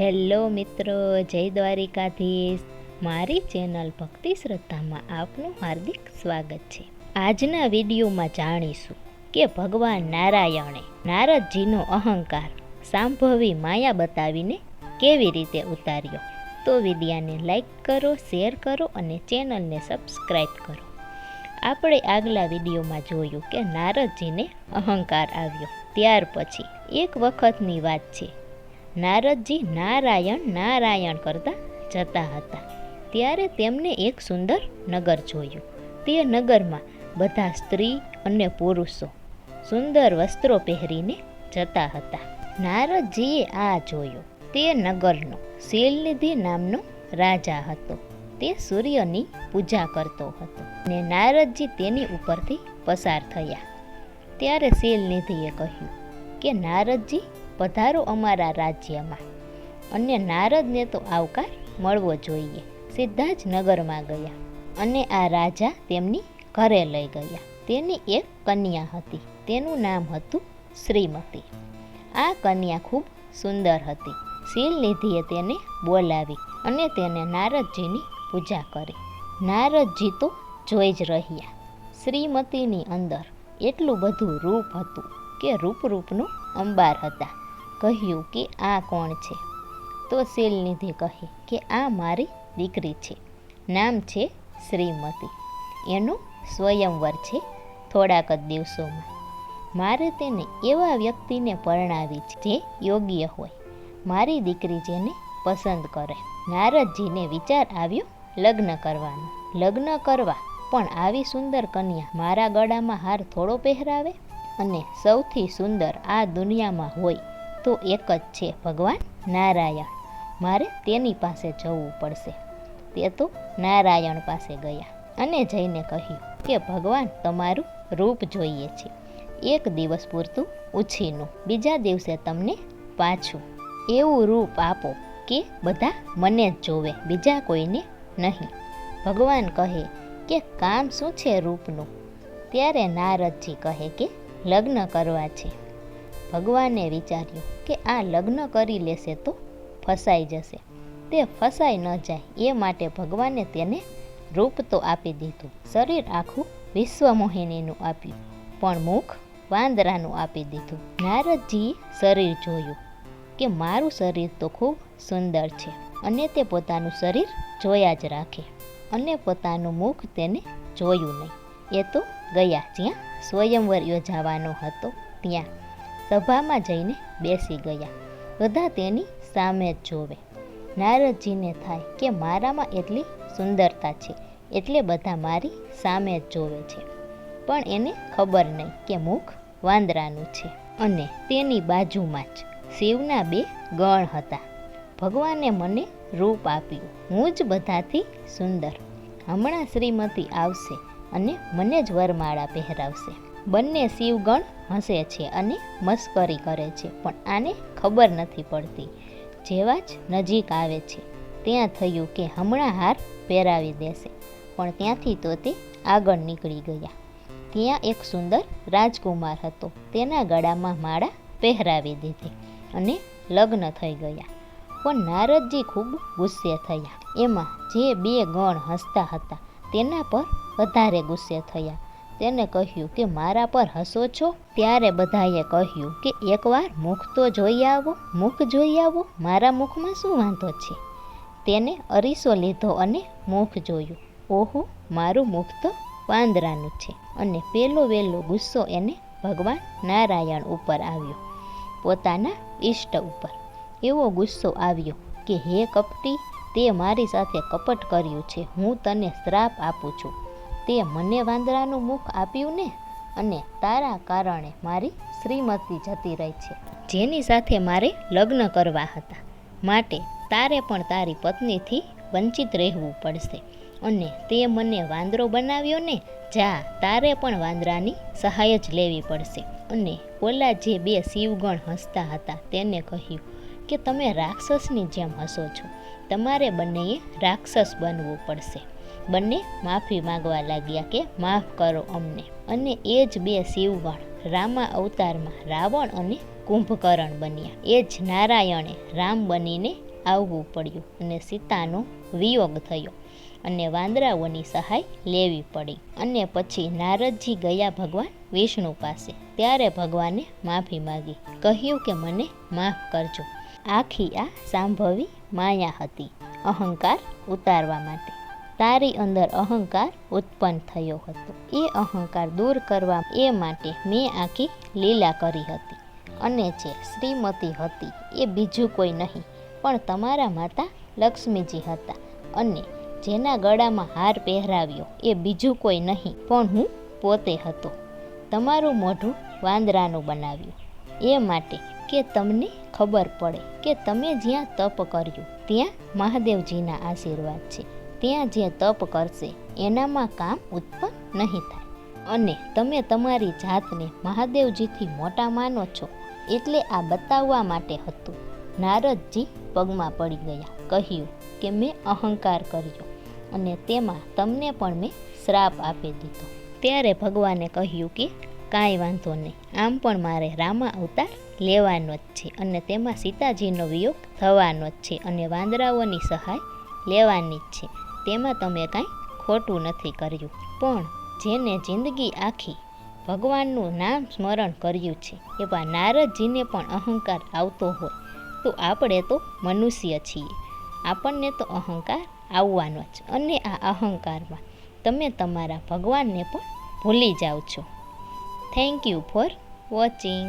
Hello મિત્રો, જય દ્વારિકાધીશ. મારી ચેનલ ભક્તિ શ્રદ્ધામાં આપનું હાર્દિક સ્વાગત છે. આજના વિડીયોમાં જાણીશું કે ભગવાન નારાયણે નારદજીનો અહંકાર સાંભવી માયા બતાવીને કેવી રીતે ઉતાર્યો. તો વિડીયાને લાઈક કરો, શેર કરો અને ચેનલને સબસ્ક્રાઈબ કરો. આપણે આગલા વિડીયોમાં જોયું કે નારદજીને અહંકાર આવ્યો. ત્યાર પછી એક વખતની વાત છે નારદજી નારાયણ નારાયણ કરતા જતા હતા. ત્યારે તેમને એક સુંદર નગર જોયું. તે નગરમાં બધા સ્ત્રી અને પુરુષો સુંદર વસ્ત્રો પહેરીને જતા હતા. નારદજીએ આ જોયું. તે નગરનો શીલનિધિ નામનો રાજા હતો. તે સૂર્યની પૂજા કરતો હતો ને નારદજી તેની ઉપરથી પસાર થયા. ત્યારે શીલનિધિએ કહ્યું કે, નારદજી પધારો અમારા રાજ્યમાં. અને નારદને તો આવકાર મળવો જોઈએ. સીધા જ નગરમાં ગયા. અને આ રાજા તેમની ઘરે લઈ ગયા. તેની એક કન્યા હતી. તેનું નામ હતું શ્રીમતી. આ કન્યા ખૂબ સુંદર હતી. શીલનિધિએ તેને બોલાવી અને તેને નારદજીની પૂજા કરી. નારદજી તો જોઈ જ રહ્યા. શ્રીમતીની અંદર એટલું બધું રૂપ હતું કે રૂપરૂપનું અંબાર હતા. કહ્યું કે આ કોણ છે? તો શીલનિધિ કહે કે આ મારી દીકરી છે. નામ છે શ્રીમતી. એનું સ્વયંવર છે થોડાક જ દિવસોમાં. મારે તેને એવા વ્યક્તિને પરણાવી છે જે યોગ્ય હોય. મારી દીકરી જેને પસંદ કરે. નારદજીને વિચાર આવ્યો લગ્ન કરવાનો. લગ્ન કરવા પણ આવી સુંદર કન્યા મારા ગળામાં હાર થોડો પહેરાવે અને સૌથી સુંદર આ દુનિયામાં હોય તો એક જ છે, ભગવાન નારાયણ. મારે તેની પાસે જવું પડશે. તે તો નારાયણ પાસે ગયા અને જઈને કહ્યું કે, ભગવાન, તમારું રૂપ જોઈએ છે. એક દિવસ પૂરતું ઉછીનું, બીજા દિવસે તમને પાછું. એવું રૂપ આપો કે બધા મને જ જોવે, બીજા કોઈને નહીં. ભગવાન કહે કે, કામ શું છે રૂપનું? ત્યારે નારદજી કહે કે, લગ્ન કરવા છે. ભગવાને વિચાર્યું કે આ લગ્ન કરી લેશે તો ફસાઈ જશે. તે ફસાઈ ન જાય, એ માટે ભગવાને તેને રૂપ તો આપી દીધું. શરીર આખું વિશ્વમોહિનીનું આપ્યું, પણ મુખ વાંદરાનું આપી દીધું. નારદજીએ શરીર જોયું કે મારું શરીર તો ખૂબ સુંદર છે અને તે પોતાનું શરીર જોયા જ રાખે અને પોતાનું મુખ તેને જોયું નહીં. એ તો ગયા જ્યાં સ્વયંવર યોજાવાનો હતો, ત્યાં સભામાં જઈને બેસી ગયા. બધા તેની સામે જ જોવે. નારદજીને થાય કે મારામાં એટલી સુંદરતા છે, એટલે બધા મારી સામે જ જોવે છે. પણ એને ખબર નહીં કે મુખ વાંદરાનું છે. અને તેની બાજુમાં જ શિવના બે ગણ હતા. ભગવાને મને રૂપ આપ્યું. હું જ બધાથી સુંદર. હમણાં શ્રીમતી આવશે અને મને જ વરમાળા પહેરાવશે. બંને શિવગણ હસે છે અને મસ્કરી કરે છે, પણ આને ખબર નથી પડતી. જેવા જ નજીક આવે છે. ત્યાં થયું કે હમણાં હાર પહેરાવી દેશે, પણ ત્યાંથી તો તે આગળ નીકળી ગયા. ત્યાં એક સુંદર રાજકુમાર હતો. તેના ગળામાં માળા પહેરાવી દીધી અને લગ્ન થઈ ગયા. પણ નારદજી ખૂબ ગુસ્સે થયા. એમાં જે બે ગણ હસતા હતા, તેના પર વધારે ગુસ્સે થયા. તેને કહ્યું કે, મારા પર હસો છો? ત્યારે બધાએ કહ્યું કે, એકવાર મુખ તો જોઈ આવો, મુખ જોઈ આવો, મારા મુખમાં શું વાંધો છે? તેને અરીસો લીધો અને મુખ જોયું. ઓહો, મારું મુખ તો વાંદરાનું છે. અને પેલો વેલો ગુસ્સો એને ભગવાન નારાયણ ઉપર આવ્યો, પોતાના ઈષ્ટ ઉપર. એવો ગુસ્સો આવ્યો કે, હે કપટી, તે મારી સાથે કપટ કર્યું છે, હું તને શ્રાપ આપું છું. તે મને વાંદરાનું મુખ આપ્યું ને? અને તારા કારણે મારી શ્રીમતી જતી રહી છે, જેની સાથે મારે લગ્ન કરવા હતા. માટે તારે પણ તારી પત્નીથી વંચિત રહેવું પડશે. અને તે મને વાંદરો બનાવ્યો ને, જા, તારે પણ વાંદરાની સહાય જ લેવી પડશે. અને ઓલા જે બે શિવગણ હસતા હતા તેને કહ્યું કે તમે રાક્ષસની જેમ હસો છો. તમારે બંનેએ રાક્ષસ બનવું પડશે. બંને માફી માગવા લાગ્યા કે માફ કરો અમને. અને એ જ બે શિવગણ રામા અવતારમાં રાવણ અને કુંભકર્ણ બન્યા. એ જ નારાયણે રામ બનીને આવવું પડ્યું અને સીતાનો વિયોગ થયો અને વાંદરાઓની સહાય લેવી પડી. અને પછી નારદજી ગયા ભગવાન વિષ્ણુ પાસે. ત્યારે ભગવાને માફી માગી. કહ્યું કે મને માફ કરજો. આખી આ સાંભવી માયા હતી. અહંકાર ઉતારવા માટે. તારી અંદર અહંકાર ઉત્પન્ન થયો હતો. એ અહંકાર દૂર કરવા એ માટે મેં આખી લીલા કરી હતી. અને જે શ્રીમતી હતી એ બીજું કોઈ નહીં, પણ તમારા માતા લક્ષ્મીજી હતા. અને જેના ગળામાં હાર પહેરાવ્યો એ બીજું કોઈ નહીં, પણ હું પોતે હતો. તમારું મોઢું વાંદરાનું બનાવ્યું. એ માટે કે તમને ખબર પડે કે તમે જ્યાં તપ કર્યું, ત્યાં મહાદેવજીના આશીર્વાદ છે. ત્યાં જે તપ કરશે, એનામાં કામ ઉત્પન્ન નહીં થાય. અને તમે તમારી જાતને મહાદેવજીથી મોટા માનો છો, એટલે આ બતાવવા માટે હતું. નારદજી પગમાં પડી ગયા, કહ્યું કે મેં અહંકાર કર્યો અને તેમાં તમને પણ મેં શ્રાપ આપી દીધો. ત્યારે ભગવાને કહ્યું કે, કાંઈ વાંધો નહીં, આમ પણ મારે રામા અવતાર લેવાનો જ છે અને તેમાં સીતાજીનો વિયોગ થવાનો જ છે અને વાંદરાઓની સહાય લેવાની જ છે. તેમાં તમે કાંઈ ખોટું નથી કર્યું. પણ જેને જિંદગી આખી ભગવાનનું નામ સ્મરણ કર્યું છે, એવા નારદજીને પણ અહંકાર આવતો હોય, તો આપણે તો મનુષ્ય છીએ. આપણને તો અહંકાર આવવાનો જ, અને આ અહંકારમાં તમે તમારા ભગવાનને પણ ભૂલી જાઓ છો. Thank you for watching